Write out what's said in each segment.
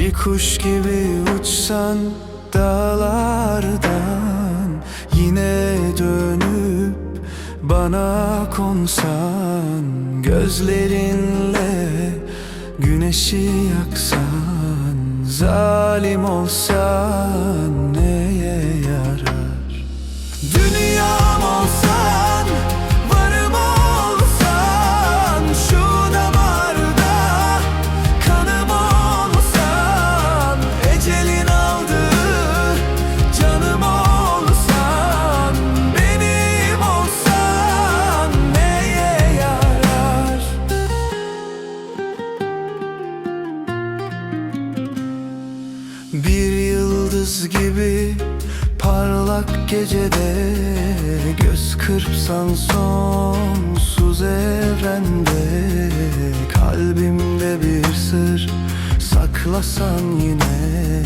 Bir kuş gibi uçsan dağlardan Yine dönüp bana konsan Gözlerinle güneşi yaksan Zalim olsan neye yarar yıldız gibi parlak gecede Göz kırpsan sonsuz evrende Kalbimde bir sır saklasan yine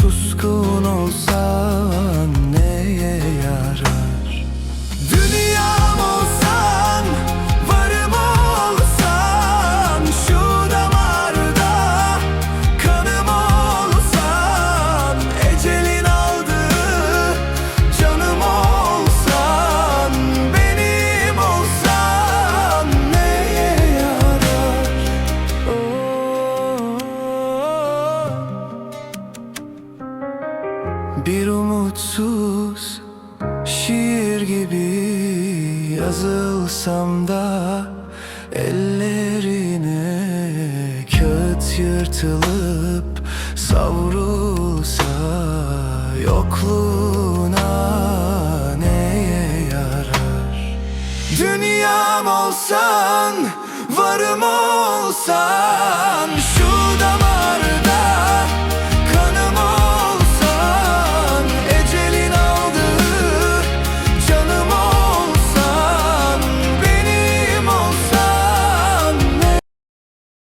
Suskun olsan neye yarar Bir umutsuz şiir gibi yazılsam da Ellerine kağıt yırtılıp savrulsa Yokluğuna neye yarar? Dünyam olsan, varım olsan Şu damar